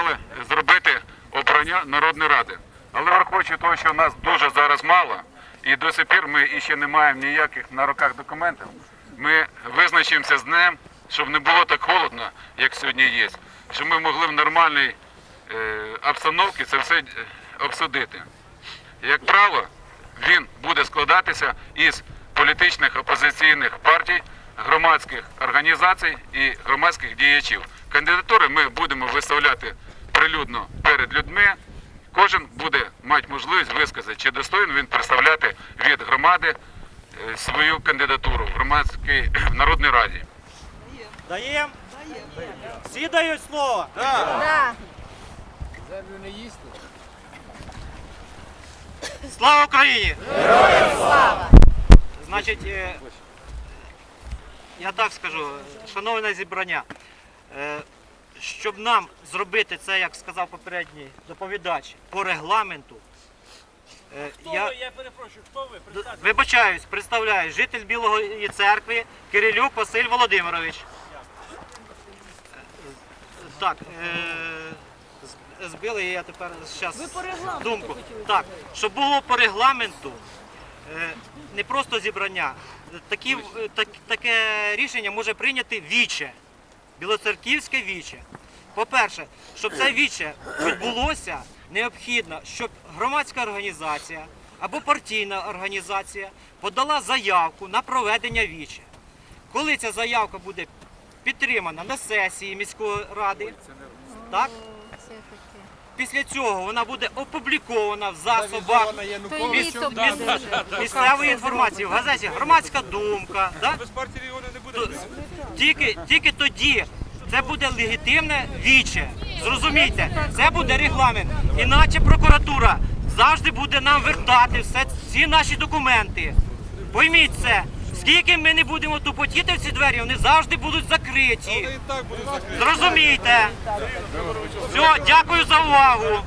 запропонували зробити обрання Народної Ради. Але враховуючи того, що нас дуже зараз мало, і до сих пір ми іще не маємо ніяких на руках документів, ми визначимося з днем, щоб не було так холодно, як сьогодні є, щоб ми могли в нормальній е, обстановці це все е, обсудити. Як правило, він буде складатися із політичних опозиційних партій, громадських організацій і громадських діячів. Кандидатури ми будемо виставляти прилюдно перед людьми. Кожен буде мати можливість висказати, чи достойний він представляти від громади е, свою кандидатуру в громадській в Народній Раді. Даємо? Всі дають слово? Да. Слава Україні! Героям слава! Значить, е, я так скажу, шановне зібрання, е, щоб нам зробити це, як сказав попередній доповідач, по регламенту. е, Я, Я перепрошую, хто ви? Д- Вибачаюсь, представляю, житель Білої церкви Кирилюк Василь Володимирович. Так, е, з- збили я тепер зараз думку. Так, щоб було по регламенту, е, не просто зібрання, такі, е, так, таке рішення може прийняти віче, Білоцерківське віче. По-перше, щоб це віче відбулося, необхідно, щоб громадська організація або партійна організація подала заявку на проведення віче. Коли ця заявка буде підтримана на сесії міської ради, так? Після цього вона буде опублікована в засобах вже. місцевої інформації, в газеті громадська думка. Да? Без партії регіону не буде. Тільки, тільки тоді це буде легітимне віче. Зрозумійте, це буде регламент. Іначе прокуратура завжди буде нам вертати все, всі наші документи. Пойміть це. Скільки ми не будемо тупотіти в ці двері, вони завжди будуть закриті. Зрозумійте. Все, дякую за увагу.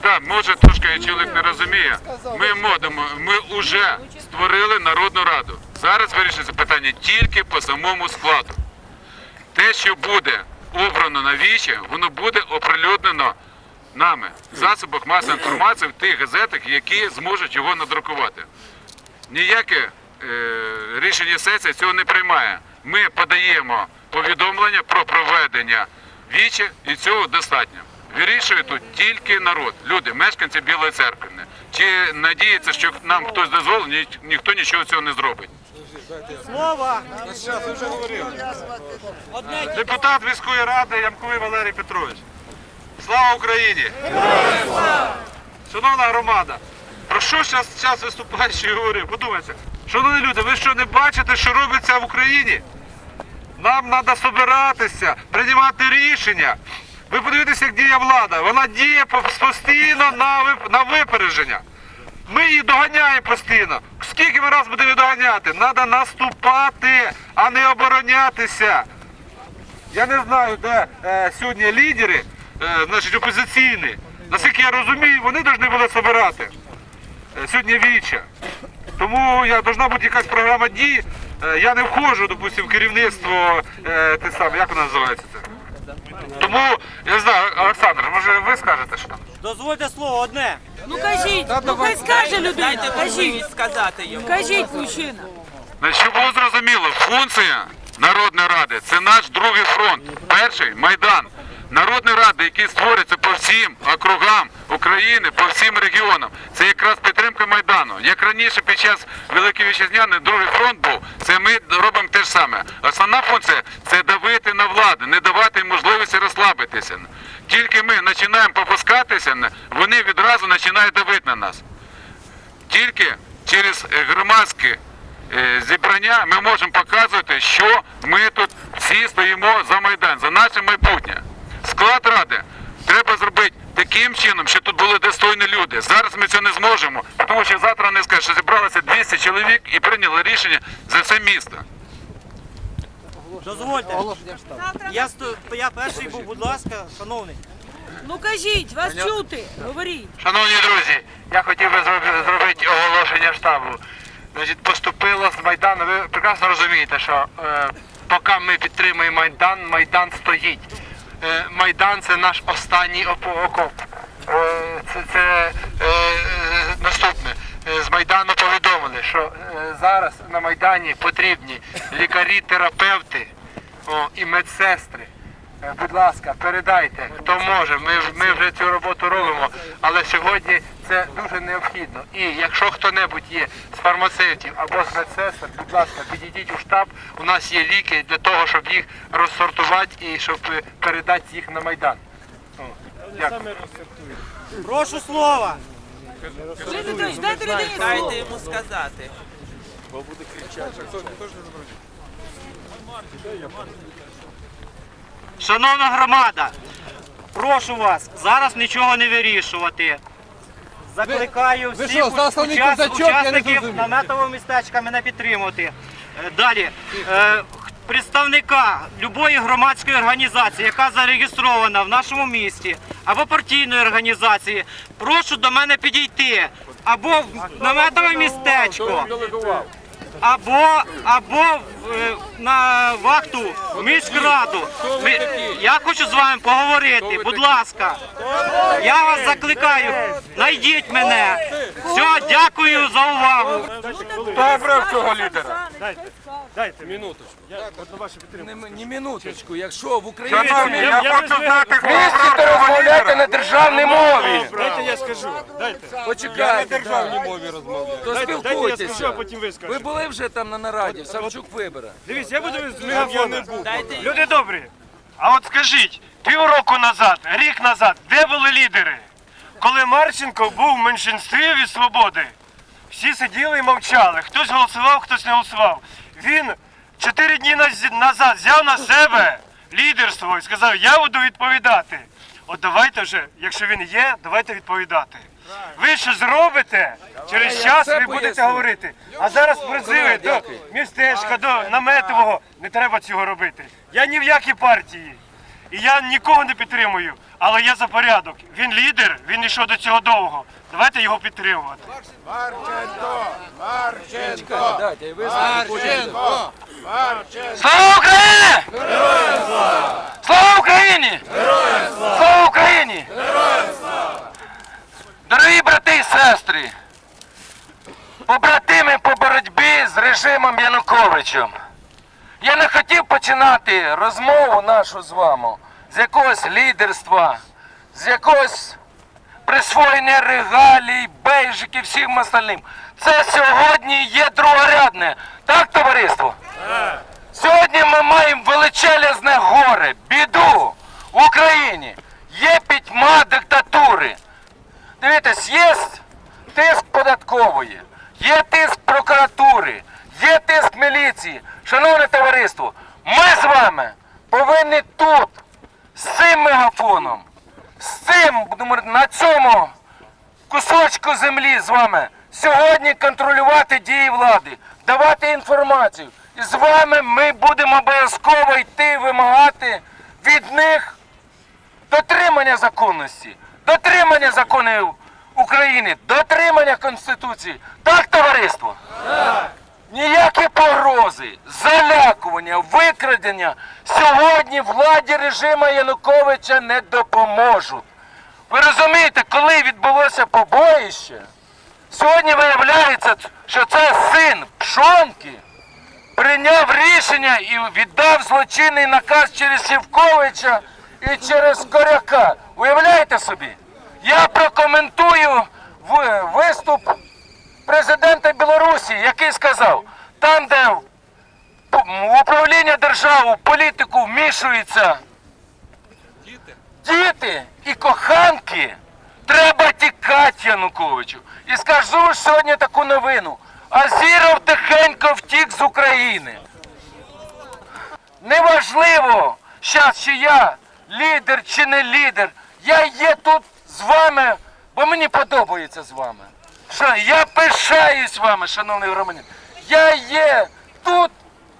Так, може трошки чоловік не розуміє. Ми модемо, ми вже створили Народну Раду. Зараз вирішується питання тільки по самому складу. Те, що буде обрано на віче, воно буде оприлюднено нами в засобах масової інформації в тих газетах, які зможуть його надрукувати. Ніяке е, рішення сесії цього не приймає. Ми подаємо повідомлення про проведення віче і цього достатньо. Вирішує тут тільки народ, люди, мешканці Білої церкви. Чи надіється, що нам хтось дозволить, ні, ніхто нічого цього не зробить. Одне Депутат міської ради Ямковий Валерій Петрович. Слава Україні! Шановна громада, про що зараз час виступаючий говорив? Подумайте, шановні люди, ви що не бачите, що робиться в Україні? Нам треба збиратися, приймати рішення. Ви подивіться, як діє влада. Вона діє постійно на, випередження. Ми її доганяємо постійно. Скільки ми раз будемо її доганяти? Треба наступати, а не оборонятися. Я не знаю, де е, сьогодні лідери, значить опозиційні. Наскільки я розумію, вони повинні були збирати е, сьогодні віче. Тому я должна бути якась програма дій. Е, я не входжу, допустим, в керівництво е, те саме, як вона називається це. Тому, я не знаю, Олександр, може ви скажете що? дозвольте слово одне. Ну кажіть, ну хай скаже людина, кажіть. сказати йому. Кажіть, мужчина. Значить, щоб було зрозуміло, функція Народної Ради це наш другий фронт. Перший Майдан. Народної Ради, який створюється по всім округам України, по всім регіонам. Це якраз підтримка Майдану. Як раніше під час Великої Вітчизняної другий фронт був, це ми робимо те ж саме. Основна функція це давити на владу, не давати їм можливості розслабитися. Тільки ми починаємо попускатися, вони відразу починають давити на нас. Тільки через громадське е, зібрання ми можемо показувати, що ми тут всі стоїмо за Майдан, за наше майбутнє. Склад ради треба зробити таким чином, щоб тут були достойні люди. Зараз ми це не зможемо, тому що завтра не скажуть, що зібралося 200 чоловік і прийняли рішення за все місто. Дозвольте. Я, сто- я перший був, будь ласка, шановний. Ну кажіть, вас чути, говоріть. Шановні друзі, я хотів би зроб- зробити оголошення штабу. Значить, поступило з Майдану. Ви прекрасно розумієте, що е, поки ми підтримуємо Майдан, Майдан стоїть. Е, Майдан це наш останній оп- окоп. Е, Це, це е, наступне. З Майдану повідомили, що зараз на Майдані потрібні лікарі, терапевти і медсестри. Будь ласка, передайте, хто може. Ми, ми вже цю роботу робимо, але сьогодні це дуже необхідно. І якщо хто-небудь є з фармацевтів або з медсестер, будь ласка, підійдіть у штаб. У нас є ліки для того, щоб їх розсортувати і щоб е, передати їх на майдан. О, Дякую. Прошу слова. Дайте йому сказати. Шановна громада, прошу вас зараз нічого не вирішувати. Закликаю всіх що, учас- козачок? Учасників наметового містечка мене підтримувати. Е, Далі. Е, Представника любої громадської організації, яка зареєстрована в нашому місті, або партійної організації, прошу до мене підійти або в наметове містечко, або, або е, на вахту в міськраду. Я хочу з вами поговорити, будь ласка. Я вас закликаю, знайдіть мене. Все, дякую за увагу. Хто обрав цього лідера? Ні минуточку, якщо в Україні Шановні, я хочу знати, хто цього лідера. на державній мові. Дайте я скажу. Дайте. почекайте, державній мові розмовляю. то Дайте, дайте я скажу, а потім ви Ви були вже там на нараді, Савчук вибере. Дивіться, я буду з мегафона. Люди добрі. А от скажіть, півроку назад, рік назад, де були лідери? Коли Марченко був в меншинстві від свободи, всі сиділи і мовчали. Хтось голосував, хтось не голосував. Він чотири дні назад взяв на себе лідерство і сказав, я буду відповідати. От давайте вже, якщо він є, давайте відповідати. Ви що зробите, через час ви будете говорити. А зараз призиви до містечка, до наметового. Не треба цього робити. Я ні в якій партії. І я нікого не підтримую. Але я за порядок. Він лідер, він йшов до цього довго. Давайте його підтримувати. Дайте, і ви знаєте. Слава Україні! Слава Україні! Слава Україні! Дорогі брати і сестри! Побратими по боротьбі з режимом Януковичем. Я не хотів починати розмову нашу з вами з якогось лідерства, з якогось присвоєння регалій, бейжиків, всім остальним. Це сьогодні є другорядне. Так, товариство? Сьогодні ми маємо величезне горе, біду в Україні. Є пітьма диктатури. Дивіться, є тиск податкової, є тиск прокуратури, є тиск міліції. Шановне товариство, ми з вами повинні тут, з цим мегафоном, з цим, будемо на цьому кусочку землі з вами сьогодні контролювати дії влади, давати інформацію. І з вами ми будемо обов'язково йти вимагати від них дотримання законності, дотримання законів України, дотримання Конституції. Так, товариство? Ніякі погрози, залякування, викрадення сьогодні владі режиму Януковича не допоможуть. Ви розумієте, коли відбулося побоїще, сьогодні виявляється, що це син Пшонки прийняв рішення і віддав злочинний наказ через Сівковича і через Коряка. Уявляєте собі? Я прокоментую виступ президента Білорусі, який сказав, там, де в управління держави, в політику вмішуються діти і коханки, треба тікати Януковичу. І скажу сьогодні таку новину. Азіров тихенько втік з України. Неважливо, щас чи я лідер чи не лідер. Я є тут з вами, бо мені подобається з вами. Я пишаюсь вами, шановний громадян. Я є тут,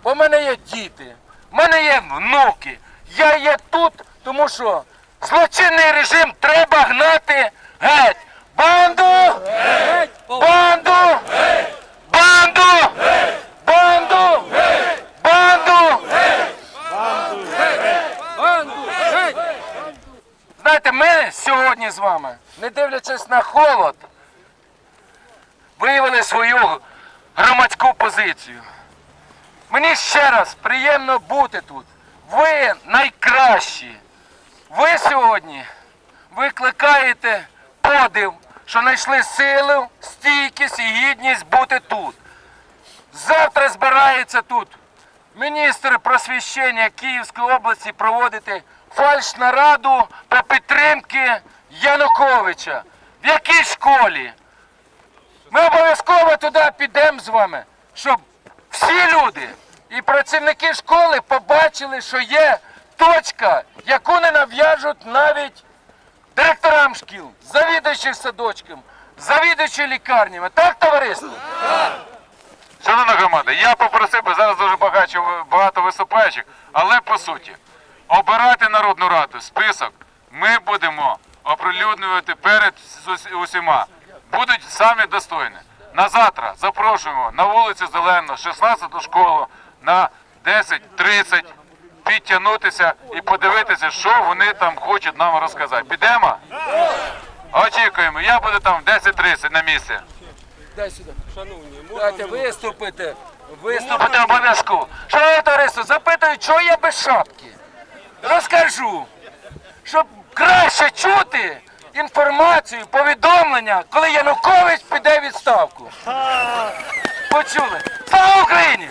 бо в мене є діти, в мене є внуки. Я є тут, тому що злочинний режим треба гнати геть. Банду! Геть! Банду! Геть! Банду! Геть! Банду! Геть! Банду! Геть! Банду! Геть! Банду! Геть! Знаєте, ми сьогодні з вами, не дивлячись на холод, виявили свою громадську позицію. Мені ще раз приємно бути тут. Ви найкращі. Ви сьогодні викликаєте подив, що знайшли силу, стійкість і гідність бути тут. Завтра збирається тут міністр просвіщення Київської області проводити фальш-нараду по підтримки Януковича. В якій школі? Ми обов'язково туди підемо з вами, щоб всі люди і працівники школи побачили, що є точка, яку не нав'яжуть навіть директорам шкіл, завідуючим садочкам, завідуючим лікарнями. Так, товариство? Шановна громада, я попросив би зараз дуже багато, багато виступаючих, але по суті, обирати Народну Раду, список ми будемо оприлюднювати перед усіма. Будуть самі достойні. На завтра запрошуємо на вулицю Зелену, 16 школу на 10.30 підтягнутися і подивитися, що вони там хочуть нам розказати. Підемо? Очікуємо. Я буду там в 10.30 на місці. Дай сюди. Дайте виступити. Виступити обов'язково. Шановне товариство, запитують, чого я без шапки. Розкажу, щоб краще чути інформацію, повідомлення, коли Янукович піде в відставку. Почули? Слава Україні!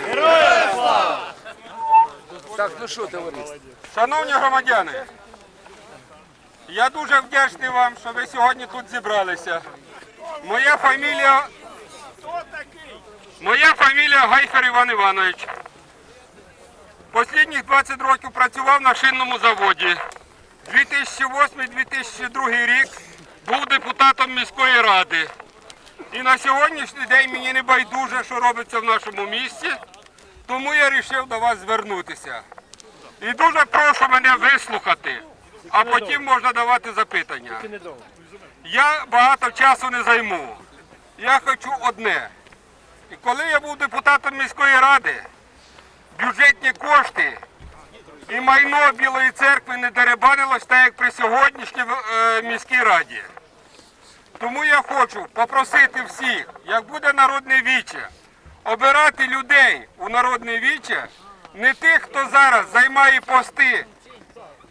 Так, ну що, товариство? Шановні громадяни, я дуже вдячний вам, що ви сьогодні тут зібралися. Моя фамілія. Моя фамілія Гайфер Іван Іванович. Останніх 20 років працював на шинному заводі. 2008-2002 рік був депутатом міської ради. І на сьогоднішній день мені не байдуже, що робиться в нашому місті, тому я вирішив до вас звернутися. І дуже прошу мене вислухати, а потім можна давати запитання. Я багато часу не займу. Я хочу одне. І коли я був депутатом міської ради, бюджетні кошти і майно Білої церкви не деребанилось так, як при сьогоднішній е, міській раді. Тому я хочу попросити всіх, як буде народне віче, обирати людей у народне віче, не тих, хто зараз займає пости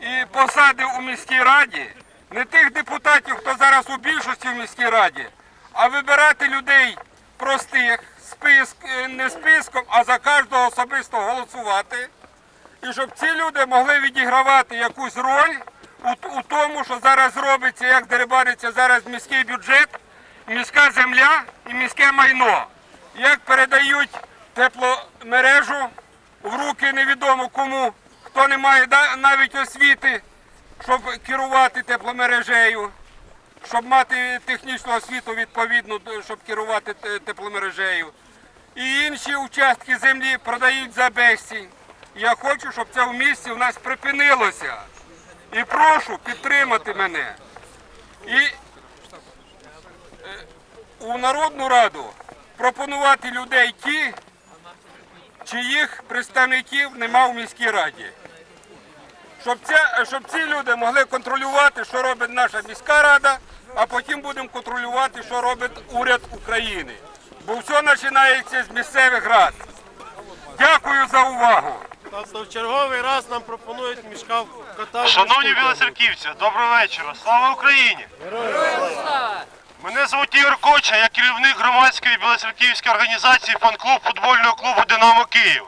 і посади у міській раді, не тих депутатів, хто зараз у більшості в міській раді, а вибирати людей простих, списк, е, не списком, а за кожного особисто голосувати. І щоб ці люди могли відігравати якусь роль у, тому, що зараз робиться, як дерибаниться зараз міський бюджет, міська земля і міське майно. Як передають тепломережу в руки невідомо кому, хто не має навіть освіти, щоб керувати тепломережею, щоб мати технічну освіту відповідну, щоб керувати тепломережею. І інші участки землі продають за безцінь. Я хочу, щоб це в місті у нас припинилося. І прошу підтримати мене. І е, у Народну Раду пропонувати людей ті, чиїх представників нема в міській раді. Щоб, це, щоб ці люди могли контролювати, що робить наша міська рада, а потім будемо контролювати, що робить уряд України. Бо все починається з місцевих рад. Дякую за увагу. Тобто в черговий раз нам пропонують мішка кота. Шановні білоцерківці, доброго вечора. Слава Україні! Мене звуть Ігор Коча, я керівник громадської білоцерківської організації фан-клуб футбольного клубу Динамо Київ.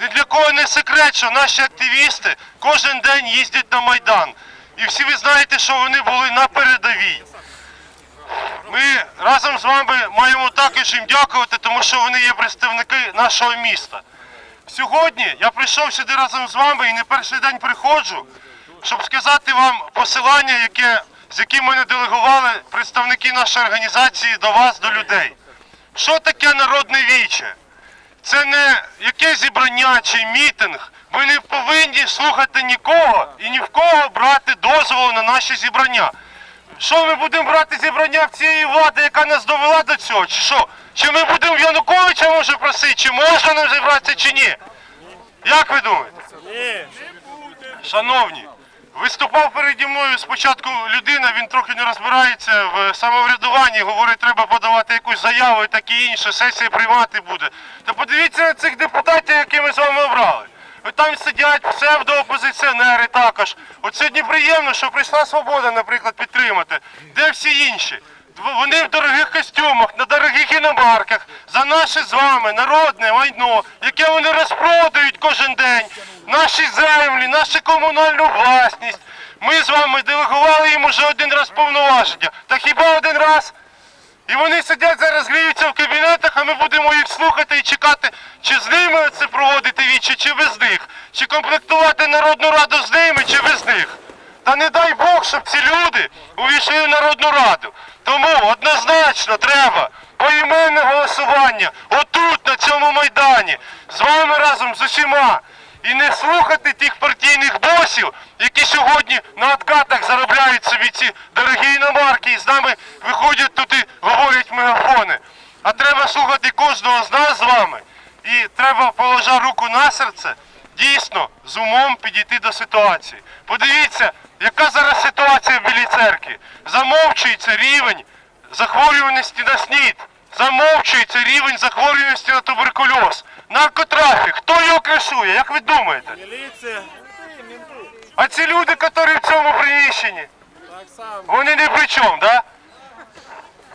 Ні для кого не секрет, що наші активісти кожен день їздять на Майдан. І всі ви знаєте, що вони були на передовій. Ми разом з вами маємо також їм дякувати, тому що вони є представники нашого міста. Сьогодні я прийшов сюди разом з вами і не перший день приходжу, щоб сказати вам посилання, яке, з яким мене делегували представники нашої організації до вас, до людей. Що таке народне віче? Це не яке зібрання чи мітинг. Ми не повинні слухати нікого і ні в кого брати дозволу на наші зібрання. Що ми будемо брати зібрання в цієї влади, яка нас довела до цього? Чи що? Чи ми будемо Януковича може просити, чи можна нам зібратися, чи ні? Як ви думаєте? Ні. Шановні, Виступав переді мною спочатку людина, він трохи не розбирається в самоврядуванні, говорить, треба подавати якусь заяву і таке інше, сесія приймати буде. Та подивіться на цих депутатів, які ми з вами обрали. Там сидять псевдоопозиціонери також. От сьогодні приємно, що прийшла свобода, наприклад, підтримати. Де всі інші? Вони в дорогих костюмах, на дорогих іномарках, за наше з вами народне майно, яке вони розпродають кожен день, наші землі, нашу комунальну власність. Ми з вами делегували їм уже один раз повноваження. Та хіба один раз? І вони сидять зараз, гріються в кабінетах, а ми будемо їх слухати і чекати, чи з ними це проводити вічі, чи без них, чи комплектувати Народну Раду з ними, чи без них. Та не дай Бог, щоб ці люди увійшли в Народну Раду. Тому однозначно треба поіменне голосування отут, на цьому майдані, з вами разом з усіма. І не слухати тих партійних босів, які сьогодні на откатах заробляють собі ці дорогі іномарки і з нами виходять тут і говорять мегафони. А треба слухати кожного з нас з вами. І треба, положа руку на серце, дійсно з умом підійти до ситуації. Подивіться, яка зараз ситуація в Білій церкві. Замовчується рівень захворюваності на СНІД. Замовчується рівень захворюваності на туберкульоз. Наркотрафік. Кришує? Як ви думаєте? А ці люди, які в цьому приміщенні, вони не при чому, да?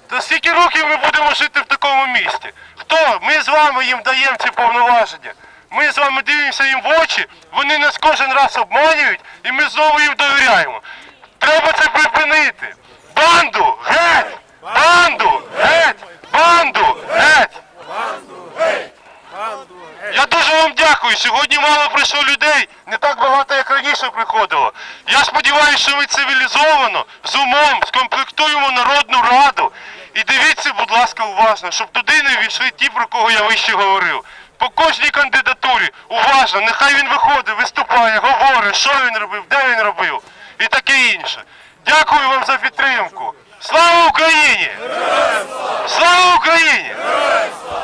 То скільки років ми будемо жити в такому місті? Хто? Ми з вами їм даємо ці повноваження. Ми з вами дивимося їм в очі, вони нас кожен раз обманюють, і ми знову їм довіряємо. Треба це припинити. Банду! Геть! Банду! Геть! Банду! Геть! Я дуже вам дякую. Сьогодні мало прийшло людей, не так багато, як раніше приходило. Я сподіваюся, що ми цивілізовано, з умом скомплектуємо народну раду. І дивіться, будь ласка, уважно, щоб туди не війшли ті, про кого я вище говорив. По кожній кандидатурі уважно, нехай він виходить, виступає, говорить, що він робив, де він робив і таке інше. Дякую вам за підтримку. Слава Україні! Слава Україні!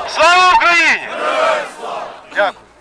Слава Україні! Дякую.